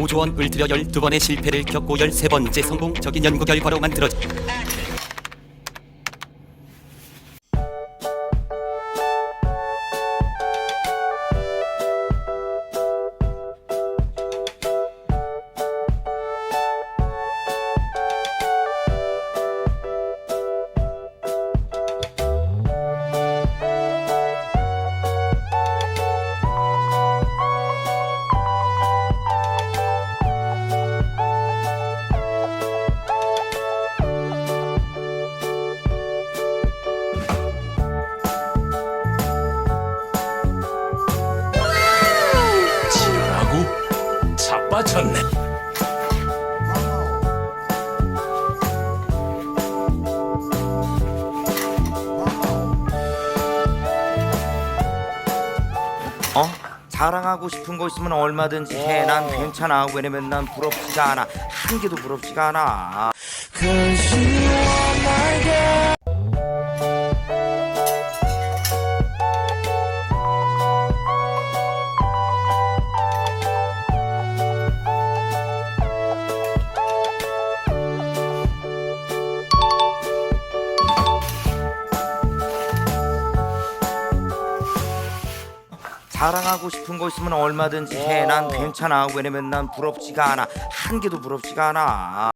오조원을 들여 12번의 실패를 겪고 13번째 성공적인 연구 결과로 만들어진 빠졌네. 어? 자랑하고 싶은 거 있으면 얼마든지 해. 난 괜찮아. 왜냐면 난 부럽지가 않아. 한 개도 부럽지가 않아. 자랑하고 싶은 거 있으면 얼마든지 해. 난 괜찮아. 왜냐면 난 부럽지가 않아. 한 개도 부럽지가 않아.